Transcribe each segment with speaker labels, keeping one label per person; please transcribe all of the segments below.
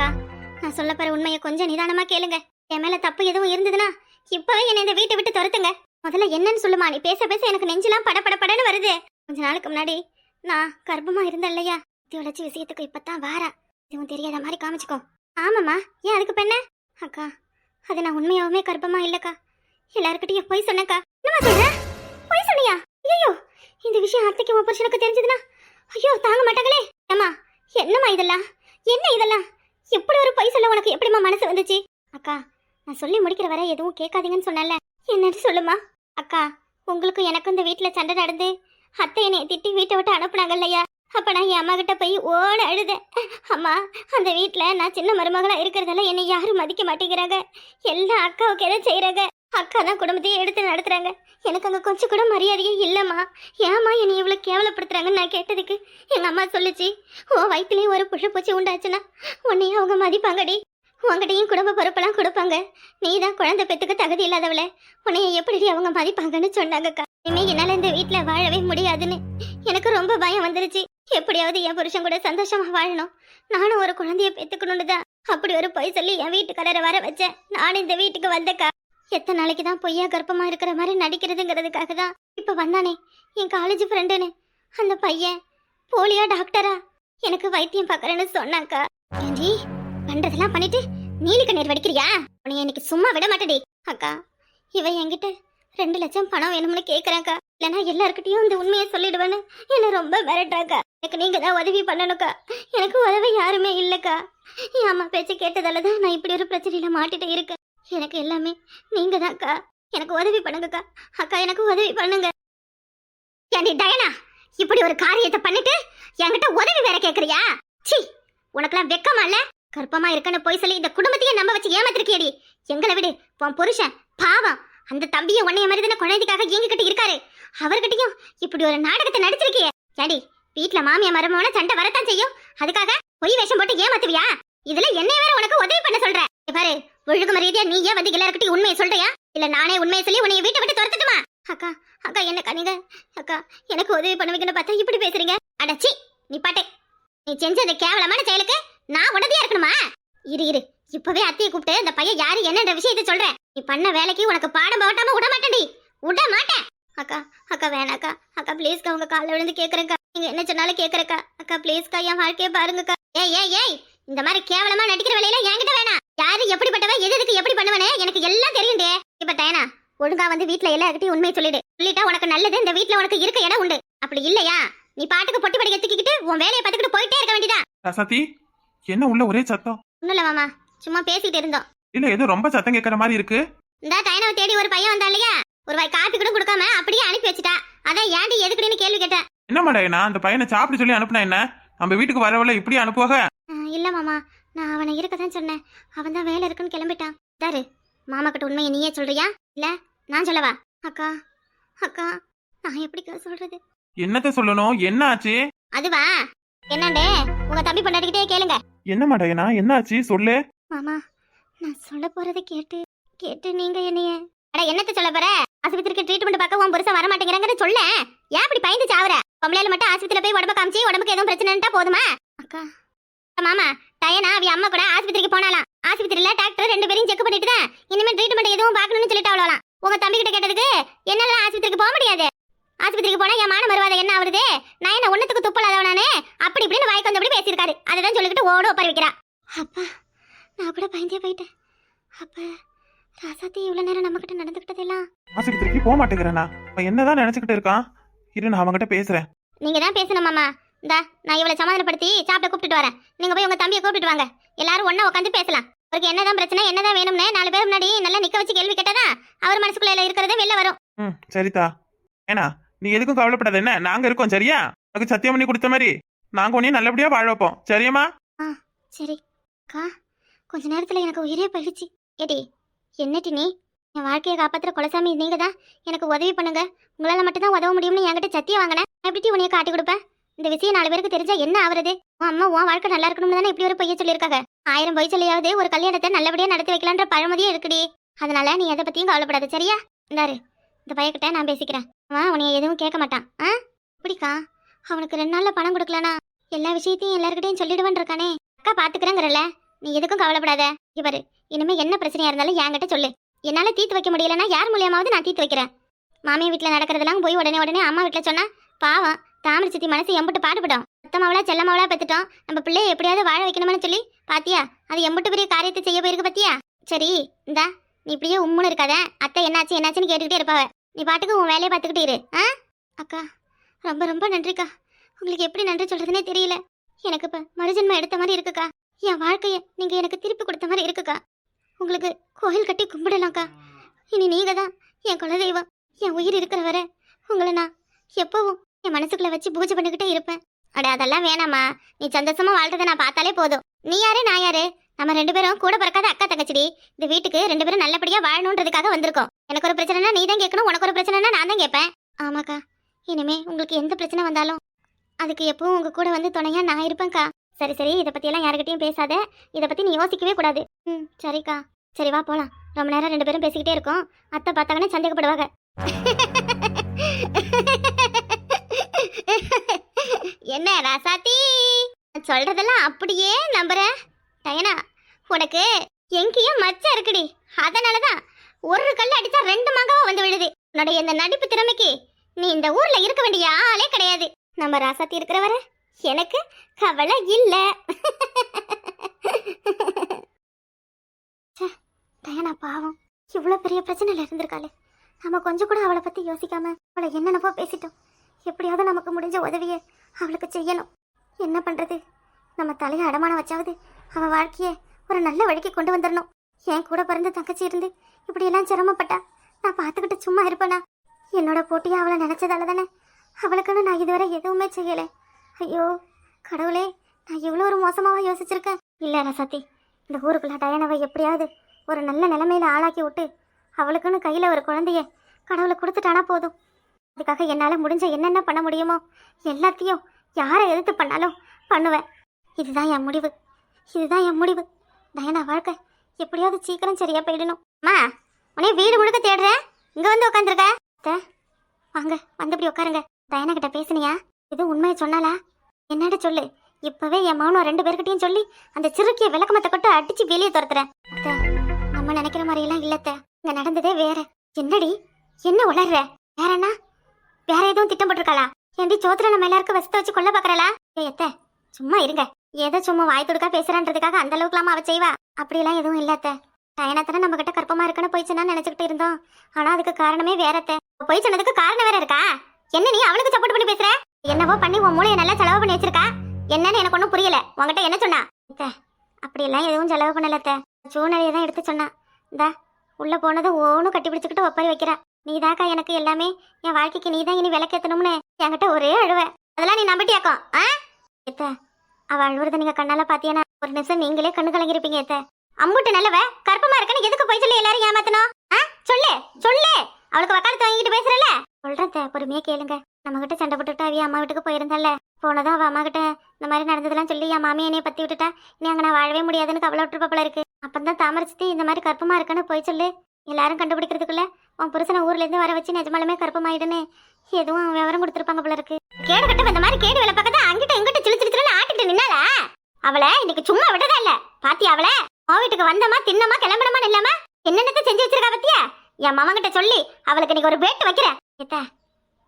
Speaker 1: அக்கா நான் சொல்ல போற உண்மையை கொஞ்சம் நிதானமா கேளுங்க. என் மேல தப்பு எதுவும் இருந்ததுன்னா இப்பவே என்னை இந்த வீட்டை விட்டு துரத்துங்க. முதல்ல என்னன்னு சொல்லுமா? நீ பேச பேச எனக்கு நெஞ்செல்லாம் பட பட படன்னு வருது. கொஞ்ச நாளுக்கு முன்னாடி நான் கர்ப்பமா இருந்தேன் இல்லையா? வளர்ச்சி விஷயத்துக்கு இப்பதான் வாரா. இதுவும் தெரியாத மாதிரி காமிச்சுக்கோ. ஆமாம்மா. ஏன் அதுக்கு பெண்ண? அக்கா அது நான் உண்மையாவுமே கர்ப்பமா இல்லக்கா. எல்லாருக்கிட்டையும் போய் சொன்னக்கா என்னமா சொல்ற? போய் சொன்னியா? ஐயோ இந்த விஷயம் அத்தைக்கு உன் புருஷனுக்கு தெரிஞ்சதுன்னா ஐயோ தாங்க மாட்டாங்களே. ஏமா என்னம்மா இதெல்லாம்? என்ன இதெல்லாம்? எப்படி ஒரு பொய் சொல்ல உனக்கு எப்படிம்மா மனசு வந்துச்சு? அக்கா நான் சொல்லி முடிக்கிற வரை எதுவும் கேட்காதீங்கன்னு சொன்னல என்னன்னு சொல்லுமா அக்கா உங்களுக்கும் எனக்கும் இந்த வீட்டில் சண்டை நடந்து அத்தை என்னை திட்டி வீட்டை விட்டு அனுப்புனாங்க இல்லையா அப்ப நான் என் அம்மா கிட்ட போய் ஓட அழுதேன். அம்மா அந்த வீட்டில் நான் சின்ன மருமகளா இருக்கிறதால என்னை யாரும் மதிக்க மாட்டேங்கிறாங்க. எல்லாம் அக்காவுக்கு எதை செய்யறாங்க? அக்கா தான் குடும்பத்தையே எடுத்து நடத்துறாங்க. எனக்கு அங்க கொஞ்சம் கூட மரியாதையே இல்லம்மா. ஏம்மா என்னை இவ்வளவு கேவலப்படுத்துறாங்கன்னு நான் கேட்டதுக்கு எங்க அம்மா சொல்லுச்சு. ஓ வயிற்றுலயும் ஒரு புழு பூச்சி உண்டாச்சுன்னா உன்னையும் அவங்க மதிப்பாங்கடி. உங்ககிட்டயும் குடும்ப பொறுப்பெல்லாம் கொடுப்பாங்க. நீ தான் குழந்தை பெத்துக்க தகுதி இல்லாதவள. உன்னைய எப்படி அவங்க மதிப்பாங்கன்னு சொன்னாங்கக்கா. இனிமே என்னால இந்த வீட்டில் வாழவே முடியாதுன்னு எனக்கு ரொம்ப பயம் வந்துருச்சு. எப்படியாவது என் புருஷன் கூட சந்தோஷமா வாழணும். நானும் ஒரு குழந்தைய பெத்துக்கணும்னு தான் அப்படி ஒரு பொய் சொல்லி என் வீட்டுக்காரரை வர வச்சேன். நானும் இந்த வீட்டுக்கு வந்தக்கா. எத்தனை நாளைக்கு தான் பொய்யா கர்ப்பமா இருக்கிற மாதிரி நடிக்கிறதுங்கிறதுக்காக தான் இப்போ வந்தானே? என் காலேஜ் ஃப்ரெண்டுன்னு அந்த பையன். போலியா டாக்டரா எனக்கு வைத்தியம் பார்க்கறேன்னு சொன்னாக்கா ஏண்டி? பண்றதெல்லாம் பண்ணிட்டு நீலி கண்ணீர் வடிக்கிறியா? உன்னை இன்னைக்கு சும்மா விட மாட்டேடி அக்கா இவன் என்கிட்ட ரெண்டு லட்சம் பணம் வேணும்னு கேட்குறாக்கா இல்லைன்னா எல்லாருக்கிட்டையும் இந்த உண்மையை சொல்லிடுவேன்னு என்ன ரொம்ப மிரட்டுறாக்கா எனக்கு நீங்கள் தான் உதவி பண்ணணுக்கா. எனக்கு உதவி யாருமே இல்லைக்கா. என் அம்மா பேச்சு கேட்டதால தான் நான் இப்படி ஒரு பிரச்சனையில் மாட்டிட்டு இருக்கேன். எனக்கு எல்லாமே நீங்க தான்க்கா எனக்கு உதவி பண்ணுங்கக்கா. அக்கா எனக்கு உதவி பண்ணுங்க. ஏண்டி டயனா இப்படி ஒரு காரியத்தை பண்ணிட்டு என்கிட்ட உதவி வேற கேக்குறியா? சி உனக்கெல்லாம் வெக்கமா இல்ல? கர்ப்பமா இருக்கன்னு போய் சொல்லி இந்த குடும்பத்தையே நம்ப வச்சு ஏமாத்திருக்கேடி எங்களை விடு உன் புருஷன் பாவம் அந்த தம்பியை உன்னைய மாதிரி தானே குழந்தைக்காக எங்ககிட்ட இருக்காரு. அவர்கிட்டயும் இப்படி ஒரு நாடகத்தை நடிச்சிருக்கியே. ஏடி வீட்ல மாமியா மருமவன சண்டை வரத்தான் செய்யும்? அதுக்காக பொய் வேஷம் போட்டு ஏமாத்துவியா? இதுல என்னை வேற உனக்கு உதவி பண்ண சொல்ற. பாரு ஒழுங்கு மரியாதையா? நீ ஏன் வந்து எல்லாருக்கிட்டையும் உண்மையை சொல்றியா? இல்ல நானே உண்மையை சொல்லி உன்னை வீட்டை விட்டு துரத்துட்டுமா? அக்கா அக்கா என்ன நீங்க? அக்கா எனக்கு உதவி பண்ணுவீங்கன்னு பார்த்தா இப்படி பேசுறீங்க? அடச்சி நீ பாட்டே. நீ செஞ்ச அந்த கேவலமான செயலுக்கு நான் உடனே இருக்கணுமா? இரு இரு. இப்பவே அத்தையை கூப்பிட்டு அந்த பையன் யாரு என்னன்ற விஷயத்தை சொல்றேன் நீ பண்ண வேலைக்கு உனக்கு பாடம் போட்டாம விட மாட்டேன்டி. விட மாட்டேன். அக்கா அக்கா வேணாக்கா அக்கா. ப்ளீஸ்க்கா உங்க காலில் விழுந்து கேக்குறேக்கா நீங்க என்ன சொன்னாலும் கேக்குறக்கா அக்கா ப்ளீஸ்க்கா என் வாழ்க்கையை பாருங்கக்கா. ஏய் ஏய் ஏய் இந்த மாதிரி கேவலமா நடிக்கிற வேலையில என்கிட்ட வேணாம். யாரு எப்படிப்பட்டவ எது எதுக்கு எப்படி பண்ணுவனே எனக்கு எல்லாம் தெரியும்டே இப்ப டயனா ஒழுங்கா வந்து வீட்ல எல்லார்கிட்டயும் உண்மையை சொல்லிடு. சொல்லிட்டா உனக்கு நல்லது இந்த வீட்ல உனக்கு இருக்க இடம் உண்டு. அப்படி இல்லையா? நீ பாட்டுக்கு பொட்டி படிக்க தூக்கிக்கிட்டு உன் வேலையை பார்த்துக்கிட்டு போயிட்டே இருக்க வேண்டியதா?
Speaker 2: ரசதி என்ன உள்ள ஒரே சத்தம்?
Speaker 1: ஒண்ணும் இல்ல மாமா சும்மா பேசிட்டு இருந்தோம்.
Speaker 2: இல்ல ஏதோ ரொம்ப சத்தம் கேட்கற மாதிரி இருக்கு.
Speaker 1: இந்த டைனாவை தேடி ஒரு பையன் வந்தா இல்லையா? ஒரு வாய் காப்பி கூட கொடுக்காம அப்படியே அனுப்பி வச்சுட்டா. அதான் ஏன்டி எதுக்குன்னு கேள்வி கேட்டேன்.
Speaker 2: என்ன மாட்டேனா அந்த பையனை சாப்பிட சொல்லி அனுப்புனா என்ன? நம்ம வீட்டுக்கு வரவள்ள இப்படி அனுப்புவாக?
Speaker 1: இல்ல மாமா. நான் அவனை இருக்கதான் சொன்னேன். அவன் தான் வேலை இருக்குன்னு கிளம்பிட்டான். தாரு மாமா கிட்ட உண்மையை நீயே சொல்றியா? இல்ல நான் சொல்லவா? அக்கா அக்கா நான் எப்படிக்கா சொல்றது?
Speaker 2: என்னத்த சொல்லணும்? என்ன ஆச்சு?
Speaker 1: அதுவா? என்னண்டே? உங்க தம்பி பொண்டாட்டிக்கிட்டே கேளுங்க.
Speaker 2: என்ன மாட்டேனா என்ன ஆச்சு? சொல்லு.
Speaker 1: மாமா நான் சொல்ல போறதை கேட்டு கேட்டு நீங்க என்னைய. அட என்னத்த சொல்ல போற? ஆஸ்பத்திரிக்கு ட்ரீட்மெண்ட் பார்க்க உன் புருஷன் வர மாட்டேங்கிறாங்கன்னு சொல்ல ஏன் இப்படி பயந்து சாவுற பொம்பளையில மட்டும் ஆஸ்பத்திரியில போய் உடம்ப உடம்புக்கு எதுவும் பிரச்சனைட்டா போதுமா? அக்கா. மாமா டயனா அவ அம்மா கூட ஆஸ்பத்திரிக்கு போனாலாம் ஆஸ்பத்திரியில டாக்டர் ரெண்டு பேரையும் செக் பண்ணிட்டு தான் இனிமே ட்ரீட்மெண்ட் எதுவும் பார்க்கணும்னு சொல்லிட்டு அவ்வளோலாம் உங்க தம்பி கிட்ட கேட்டதுக்கு என்னால ஆஸ்பத்திரிக்கு போக முடியாது. ஆஸ்பத்திரிக்கு போனா என் மான மறுவாத என்ன ஆகுது நான் என்ன ஒன்னத்துக்கு துப்பலாதவ நானே? அப்படி இப்படின்னு வாய்க்கு வந்தபடி பேசியிருக்காரு. அதை சொல்லிக்கிட்டு ஓட ஒப்பாரி வைக்கிறா. அப்பா நான் கூட பயந்தே போயிட்டேன். அப்ப ராசாத்தி இவ்வளவு நேரம் நம்ம கிட்ட நடந்துகிட்டதெல்லாம்
Speaker 2: ஆஸ்பத்திரிக்கு போக மாட்டேங்கிறேனா அவன் என்னதான் நினைச்சுக்கிட்டு இருக்கான் இரு நான் அவன்கிட்ட பேசுறேன்.
Speaker 1: நீங்க தான் பேசணும் மாமா. இந்தா நான் இவளை சமாதானப்படுத்தி சாப்பிட கூப்பிட்டுட்டு வரேன். நீங்க போய் உங்க தம்பியை கூப்பிட்டு வாங்க. எல்லாரும் ஒண்ணா உட்காந்து பேசலாம். அவருக்கு என்னதான் பிரச்சனை என்னதான் வேணும்னு நாலு பேர் முன்னாடி நல்லா நிக்க வச்சு கேள்வி கேட்டதா அவர் மனசுக்குள்ள இருக்கிறது வெளில வரும்.
Speaker 2: ம் சரிதா. ஏனா நீ எதுக்கும் கவலைப்படாத என்ன? நாங்க இருக்கோம் சரியா? உனக்கு சத்தியம் பண்ணி கொடுத்த மாதிரி நாங்க உன்னையும் நல்லபடியா வாழ வைப்போம் சரியாம்மா?
Speaker 1: சரி. அக்கா கொஞ்ச நேரத்துல எனக்கு உயிரே போயிடுச்சு. ஏடி என்னடி நீ? என் வாழ்க்கையை காப்பாத்துற குலசாமி நீங்க தான் எனக்கு உதவி பண்ணுங்க. உங்களால மட்டும்தான் உதவ முடியும்னு என்கிட்ட சத்தியம் வாங்கினேன் நான் எப்படி உன்னைய காட்டி கொடுப்பேன்? இந்த விஷயம் நாலு பேருக்கு தெரிஞ்சா என்ன ஆவறது? உன் அம்மா உன் வாழ்க்கை நல்லா இருக்கணும்னு தானே இப்படி ஒரு பொய்ய சொல்லியிருக்காங்க? ஆயிரம் பொய் சொல்லியாவது ஒரு கல்யாணத்தை நல்லபடியா நடத்தி வைக்கலான்ற பழமதியும் இருக்குடி. அதனால நீ எதை பத்தியும் கவலைப்படாத சரியா? இந்தாரு. இந்த பையன்கிட்ட நான் பேசிக்கிறேன். அவன் உன்னைய எதுவும் கேட்க மாட்டான். ஆ? இப்படிக்கா? அவனுக்கு ரெண்டு நாள்ல பணம் கொடுக்கலனா? எல்லா விஷயத்தையும் எல்லாருக்கிட்டையும் சொல்லிடுவேன் இருக்கானே. அக்கா பாத்துக்கிறேங்கிறல நீ எதுக்கும் கவலைப்படாத. இவர் இனிமே என்ன பிரச்சனையா இருந்தாலும் என்கிட்ட சொல்லு. என்னால தீர்த்து வைக்க முடியலன்னா யார் மூலியமாவது நான் தீர்த்து வைக்கிறேன். மாமியார் வீட்டுல நடக்கிறதெல்லாம் போய் உடனே உடனே அம்மா வீட்டுல சொன்னா பாவம். தாமரை சித்தி மனசு எம்பிட்டு பாடுபடும். சுத்தமாவளா செல்லமாவளா பெத்துட்டோம். நம்ம பிள்ளைய எப்படியாவது வாழ வைக்கணும்னு சொல்லி பாத்தியா? அது எம்பிட்டு பெரிய காரியத்தை செய்ய போயிருக்கு பாத்தியா? சரி இந்தா நீ இப்படியே உம்முன்னு இருக்காத. அத்தை என்னாச்சு என்னாச்சுன்னு கேட்டுக்கிட்டே இருப்பாவ. நீ பாட்டுக்கு உன் வேலையை பார்த்துக்கிட்டே இரு. ஆ? அக்கா ரொம்ப ரொம்ப நன்றிக்கா. உங்களுக்கு எப்படி நன்றி சொல்றதுனே தெரியல. எனக்கு இப்ப மறுஜென்மம் எடுத்த மாதிரி இருக்குக்கா. என் வாழ்க்கைய நீங்க எனக்கு திருப்பி கொடுத்த மாதிரி இருக்குக்கா. உங்களுக்கு கோயில் கட்டி கும்பிடலாம்க்கா. இனி நீங்க தான் என் குலதெய்வம். என் உயிர் இருக்கிற வரை உங்களை நான் எப்பவும் என் மனசுக்குள்ள வச்சு பூஜை பண்ணிக்கிட்டே இருப்பேன். அட அதெல்லாம் வேணாமா நீ சந்தோஷமா வாழ்றதை நான் பார்த்தாலே போதும். நீ யாரு நான் யாரு? நம்ம ரெண்டு பேரும் கூட பிறக்காத அக்கா தங்கச்சிடி. இந்த வீட்டுக்கு ரெண்டு பேரும் நல்லபடியா வாழணுன்றதுக்காக வந்திருக்கோம். எனக்கு ஒரு பிரச்சனைனா நீ தான் கேட்கணும் உனக்கு ஒரு பிரச்சனைனா நான் தான் கேட்பேன். ஆமாக்கா. இனிமே உங்களுக்கு எந்த பிரச்சனை வந்தாலும் அதுக்கு எப்பவும் உங்க கூட வந்து துணையா நான் இருப்பேன்க்கா. சரி சரி. இதை பத்தியெல்லாம் யாருக்கிட்டையும் பேசாத. இதை பத்தி நீ யோசிக்கவே கூடாது. ம் சரிக்கா. சரி வா போலாம். ரொம்ப நேரம் ரெண்டு பேரும் பேசிக்கிட்டே இருக்கோம். அத்தை பார்த்தாங்கன்னா சந்தேகப்படுவாங்க. என்ன ராசாத்தி? சொல்றதெல்லாம் அப்படியே நம்புற. டயனா உனக்கு எங்கேயும் மச்சம் இருக்குடி. அதனாலதான் ஒரு கல் அடிச்சா ரெண்டு மங்காவும் வந்து விழுது. உன்னுடைய இந்த நடிப்பு திறமைக்கு நீ இந்த ஊர்ல இருக்க வேண்டிய ஆளே கிடையாது. நம்ம ராசாத்தி இருக்கிறவர எனக்கு கவலை இல்ல. டயனா பாவம். இவ்வளோ பெரிய பிரச்சனையில இருந்திருக்காளே. நம்ம கொஞ்சம் கூட அவளை பத்தி யோசிக்காம அவளை என்னென்னவோ பேசிட்டோம். எப்படியாவது நமக்கு முடிஞ்ச உதவியை அவளுக்கு செய்யணும். என்ன பண்றது? நம்ம தலையை அடமானம் வச்சாவது அவ வாழ்க்கையை ஒரு நல்ல வழிக்கு கொண்டு வந்துடணும் என் கூட பிறந்த தங்கச்சி இருந்து இப்படியெல்லாம் சிரமப்பட்டா நான் பார்த்துக்கிட்டு சும்மா இருப்பேனா? என்னோட போட்டியை அவளை நினைச்சதால தானே அவளுக்குன்னு நான் இதுவரை எதுவுமே செய்யலை. ஐயோ கடவுளே நான் இவ்வளோ ஒரு மோசமாக யோசிச்சிருக்கேன். இல்லை ரசத்தி இந்த ஊருக்குள்ள டயனவை எப்படியாவது ஒரு நல்ல நிலைமையில ஆளாக்கி விட்டு அவளுக்குன்னு கையில் ஒரு குழந்தைய கடவுளை கொடுத்துட்டானா போதும். அதுக்காக என்னால் முடிஞ்ச என்னென்ன பண்ண முடியுமோ எல்லாத்தையும் யாரை எதிர்த்து பண்ணாலும் பண்ணுவேன். இதுதான் என் முடிவு. இதுதான் என் முடிவு. டயனா வாழ்க்கை எப்படியாவது சீக்கிரம் சரியா போயிடணும். அம்மா உனே வீடு முழுக்க தேடுறேன். இங்க வந்து உட்காந்துருக்க வாங்க வந்து இப்படி உட்காருங்க. தயனா கிட்ட பேசுனியா? இது உண்மையை சொன்னாலா என்னட்ட சொல்லு. இப்பவே என் மௌனம் ரெண்டு பேர்கிட்டயும் சொல்லி அந்த சிறுக்கிய விளக்கமத்தை கொட்டு அடிச்சு வெளியே துரத்துறேன். நம்ம நினைக்கிற மாதிரி எல்லாம் இல்லத்த இங்க நடந்ததே வேற. என்னடி? என்ன உளர்ற? வேற என்ன? வேற எதுவும் திட்டம் போட்டிருக்காளா? ஏண்டி சோத்துல நம்ம எல்லாருக்கும் வசத்த வச்சு கொள்ள பாக்குறாளா? ஏய் சும்மா இருங்க. ஏதோ சும்மா வாய் துடுக்கா பேசுறான்றதுக்காக அந்த அளவுக்குலாமா அவ செய்வா. அப்படிலாம் எதுவும் இல்ல டயனத்தன நம்ம கிட்ட கற்பமா இருக்குன்னு போய் சொன்னா நினைச்சுக்கிட்டு இருந்தோம். ஆனா அதுக்கு காரணமே வேறத்த அத்தை. போய் சொன்னதுக்கு காரணம் வேற இருக்கா? என்ன நீ அவளுக்கு சப்போர்ட் பண்ணி பேசுற? என்னவோ பண்ணி உன் மூளையை நல்லா செலவு பண்ணி வச்சிருக்கா? என்னன்னு எனக்கு ஒன்றும் புரியல. உன்கிட்ட என்ன சொன்னா? அப்படி அப்படியெல்லாம் எதுவும் செலவு பண்ணலத்த சூழ்நிலையை தான் எடுத்து சொன்னா. இந்தா உள்ள போனதும் ஓனும் கட்டி பிடிச்சிக்கிட்டு ஒப்பாரி வைக்கிறா. நீதாக்கா எனக்கு எல்லாமே. என் வாழ்க்கைக்கு நீதான் இனி விளக்கேத்தணும்னு என்கிட்ட ஒரே அழுவ. அதெல்லாம் நீ நம்பிட்டியாக்கும் ஆ? ஏத்த அவ அழுவுறத நீங்க கண்ணால பாத்தியானா ஒரு நிமிஷம் நீங்களே கண்ணு கலங்கிருப்பீங்க ஏத்த. அம்புட்டு நல்லவ கற்பமா இருக்கன்னு எதுக்கு போய் சொல்லி எல்லாரும் ஏமாத்தணும்? ஆ? சொல்லு சொல்லு. அவளுக்கு வக்காலத்து வாங்கிட்டு பேசுறல சொல்றேன் தே பொறுமையா கேளுங்க. நம்ம கிட்ட சண்டை போட்டுட்டு அவிய அம்மா வீட்டுக்கு போயிருந்தால போனதும் அவ அம்மா கிட்ட இந்த மாதிரி நடந்ததெல்லாம் சொல்லி என் மாமியை என்னைய பத்தி விட்டுட்டா. நீ அங்க நான் வாழவே முடியாதுன்னு கவலை விட்டுருப்பாப்புல இருக்கு. அப்பந்தான் சுத்தி இந்த மாதிரி கற்பமா இருக்குன்னு போய் சொல்லு. எல்லாரும் கண்டுபிடிக்கிறதுக்குள்ள உன் புருஷனை ஊர்ல இருந்து வர வச்சு நிஜமாலுமே கற்பமாயிடுன்னு எதுவும் விவரம் கொடுத்துருப்பாங்க போல இருக்கு. கேடு கட்ட இந்த மாதிரி கேடு வேலை பக்கத்துல அங்கிட்ட இங்கிட்ட சிலு சிலு சிலுன்னு ஆட்டிட்டு நின்னாளா? அவளை இன்னைக்கு சும்மா விட்டதா இல்ல. பாத்தி அவளை? உன் வீட்டுக்கு வந்தமா தின்னமா கிளம்பணுமா இல்லாம என்னென்னத்தை செஞ்சு வச்சிருக்கா பத்தியா? என் மாமா கிட்ட சொல்லி அவளுக்கு இன்னைக்கு ஒரு பேட்டு வைக்கிறேன். ஏத்தா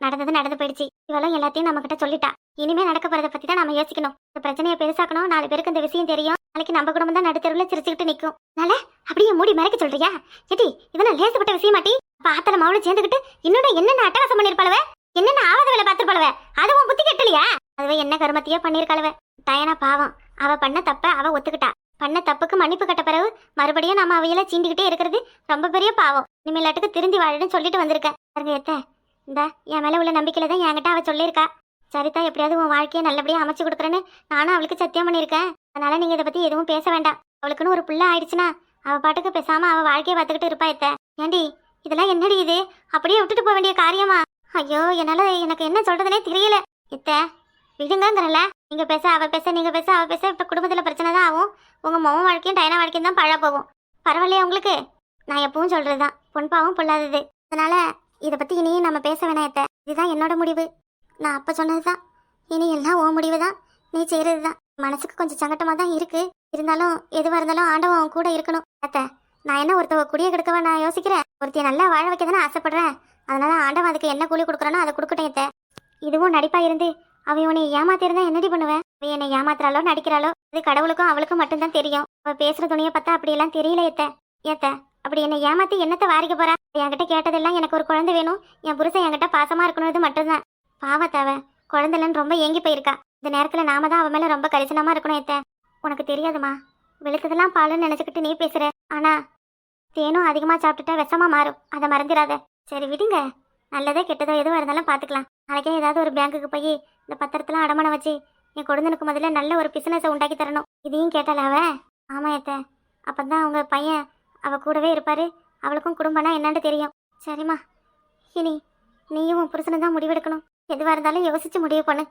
Speaker 1: நடந்தது நடந்து போயிடுச்சு. இவளும் எல்லாத்தையும் நம்ம கிட்ட சொல்லிட்டா. இனிமே நடக்க போறத பத்தி தான் நம்ம யோசிக்கணும். இந்த பிரச்சனையை பெருசாக்கணும். நாலு பேருக்கு இந்த விஷயம் தெரியும். நாளைக்கு நம்ம குடும்பம் தான் நடுத்தருவில் சிரிச்சுக்கிட்டு நிற்கும் நாள அப்படியே மூடி மறைக்க சொல்றியா? ஏடி இதெல்லாம் லேசப்பட்ட விஷயமாட்டி மாட்டி. ஆத்தல மாவுல சேர்ந்துக்கிட்டு இன்னொரு என்னென்ன அட்டகாசம் பண்ணிருப்பாளவ? என்னென்ன ஆவாத வேலை பார்த்துருப்பாளவ? அது உன் புத்தி கெட்டலையா? அதுவே என்ன கருமத்தையோ பண்ணிருக்காளவ. டயனா பாவம். அவ பண்ண தப்ப அவ ஒத்துக்கிட்டா. பண்ண தப்புக்கு மன்னிப்பு கட்ட பிறகு மறுபடியும் நம்ம அவையில சீண்டிக்கிட்டே இருக்கிறது ரொம்ப பெரிய பாவம். இனிமேலாட்டுக்கு திருந்தி வாழன்னு சொல்லிட்டு வந்திருக்கேன் பாருங்க எத்த இந்த என் மேல உள்ள நம்பிக்கையில தான் என்கிட்ட அவ சொல்லியிருக்கா. சரிதா எப்படியாவது உன் வாழ்க்கையை நல்லபடியா அமைச்சு கொடுக்குறேன்னு நானும் அவளுக்கு சத்தியம் பண்ணியிருக்கேன். அதனால நீங்க இதை பத்தி எதுவும் பேச வேண்டாம். அவளுக்குன்னு ஒரு புள்ள ஆயிடுச்சுன்னா அவ பாட்டுக்கு பேசாம அவ வாழ்க்கையை பார்த்துக்கிட்டு இருப்பா எத்த ஏண்டி இதெல்லாம் என்னடி இது? அப்படியே விட்டுட்டு போக வேண்டிய காரியமா? ஐயோ என்னால எனக்கு என்ன சொல்றதுனே தெரியல. இத்த விடுங்கிறல நீங்க பேச அவ பேச நீங்க பேச அவ பேச இப்ப குடும்பத்துல பிரச்சனை தான் ஆகும். உங்க மொவன் வாழ்க்கையும் டைனா வாழ்க்கையும் தான் பழ போகும் பரவாயில்லையா உங்களுக்கு? நான் எப்பவும் சொல்றதுதான். பொன்பாவும் பொல்லாதது. அதனால இதை பத்தி இனியும் நம்ம பேச வேணாம் எத்த இதுதான் என்னோட முடிவு. நான் அப்ப சொன்னதுதான். இனி எல்லாம் உன் முடிவு தான் நீ செய்யறது தான் மனசுக்கு கொஞ்சம் சங்கட்டமா தான் இருக்கு. இருந்தாலும் எதுவா இருந்தாலும் ஆண்டவன் அவன் கூட இருக்கணும். அத்தை நான் என்ன ஒருத்தவ குடிய கெடுக்கவா நான் யோசிக்கிறேன்? ஒருத்தைய நல்லா வாழ வைக்க தானே ஆசைப்படுறேன். அதனால ஆண்டவன் அதுக்கு என்ன கூலி கொடுக்குறானோ அதை கொடுக்கட்டேன் அத்தை. இதுவும் நடிப்பா இருந்து அவ உன்னை ஏமாத்திருந்தா என்னடி பண்ணுவேன்? அவ என்னை ஏமாத்துறாளோ நடிக்கிறாளோ அது கடவுளுக்கும் அவளுக்கும் மட்டும்தான் தெரியும். அவ பேசுற துணியை பார்த்தா அப்படியெல்லாம் தெரியல ஏத்த ஏத்த அப்படி என்னை ஏமாத்தி என்னத்தை வாரிக்க போறா? என்கிட்ட கேட்டதெல்லாம் எனக்கு ஒரு குழந்தை வேணும். என் புருஷன் என்கிட்ட பாசமா இருக்கணும் மட்டும்தான். பாவத்தாவ குழந்தைலன்னு ரொம்ப ஏங்கி போயிருக்கா. இந்த நேரத்துல நாம தான் அவ மேல ரொம்ப கரிசனமா இருக்கணும் ஏத்த. உனக்கு தெரியாதுமா? வெளுத்ததெல்லாம் பாலுன்னு நினைச்சுக்கிட்டு நீ பேசுற. ஆனா தேனும் அதிகமா சாப்பிட்டுட்டா விஷமா மாறும். அதை மறந்துடாத சரி விடுங்க. நல்லதோ கெட்டதோ எதுவாக இருந்தாலும் பார்த்துக்கலாம் நாளைக்கே ஏதாவது ஒரு பேங்க்குக்கு போய் இந்த பத்திரத்தெல்லாம் அடமானம் வச்சு என் கொடுந்தனுக்கு முதல்ல நல்ல ஒரு பிசினஸை உண்டாக்கி தரணும். இதையும் கேட்டால அவ? ஆமா ஏத்த. அப்பதான் அவங்க பையன் அவ கூடவே இருப்பாரு. அவளுக்கும் குடும்பம்னா என்னன்னு தெரியும். சரிம்மா. இனி நீயும் உன் புருஷனும் தான் முடிவெடுக்கணும். எதுவாக இருந்தாலும் யோசிச்சு முடிவு பண்ணு.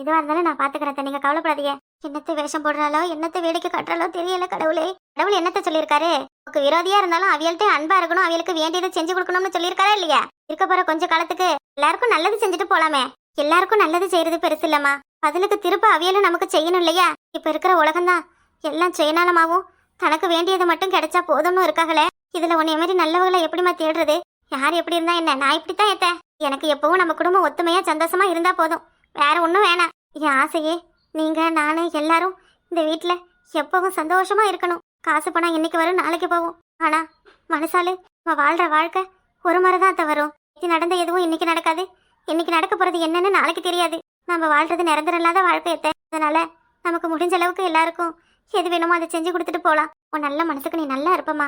Speaker 1: இதுவாக இருந்தாலும் நான் பார்த்துக்கிறேன் நீங்க கவலைப்படாதீங்க. என்னத்தை வேஷம் போடுறாலோ என்னத்தை வேடிக்கை கட்டுறாலோ தெரியல கடவுளே. கடவுள் என்னத்தை சொல்லியிருக்காரு? உங்களுக்கு விரோதியா இருந்தாலும் அவியல்கிட்ட அன்பா இருக்கணும் அவியலுக்கு வேண்டியதை செஞ்சு கொடுக்கணும்னு சொல்லியிருக்காரா இல்லையா? இருக்க போற கொஞ்ச காலத்துக்கு எல்லாருக்கும் நல்லது செஞ்சுட்டு போலாமே. எல்லாருக்கும் நல்லது செய்யறது பெருசு இல்லம்மா. பதிலுக்கு திருப்ப அவியலும் நமக்கு செய்யணும் இல்லையா? இப்ப இருக்கிற உலகம்தான். எல்லாம் சுயநலமாவும் தனக்கு வேண்டியது மட்டும் கிடைச்சா போதும்னு இருக்காங்களே. இதுல உன்னைய மாதிரி நல்லவங்களை எப்படிம்மா தேடுறது? யார் எப்படி இருந்தா என்ன? நான் இப்படித்தான் ஏத்த எனக்கு எப்பவும் நம்ம குடும்பம் ஒத்துமையா சந்தோஷமா இருந்தா போதும். வேற ஒன்றும் வேணாம் என் ஆசையே நீங்க நானு எல்லாரும் இந்த வீட்டில் எப்பவும் சந்தோஷமா இருக்கணும். காசு பணம் இன்னைக்கு வரும் நாளைக்கு போகும் ஆனா மனசாலு நம்ம வாழ்ற வாழ்க்கை ஒரு முறை தான் அத்தை வரும். இது நடந்த எதுவும் இன்னைக்கு நடக்காது. இன்னைக்கு நடக்க போறது என்னன்னு நாளைக்கு தெரியாது. நம்ம வாழ்றது நிரந்தரம் இல்லாத வாழ்க்கை எத்த அதனால நமக்கு முடிஞ்ச அளவுக்கு எல்லாருக்கும் எது வேணுமோ அதை செஞ்சு கொடுத்துட்டு போகலாம் உன் நல்ல மனசுக்கு நீ நல்லா இருப்பமா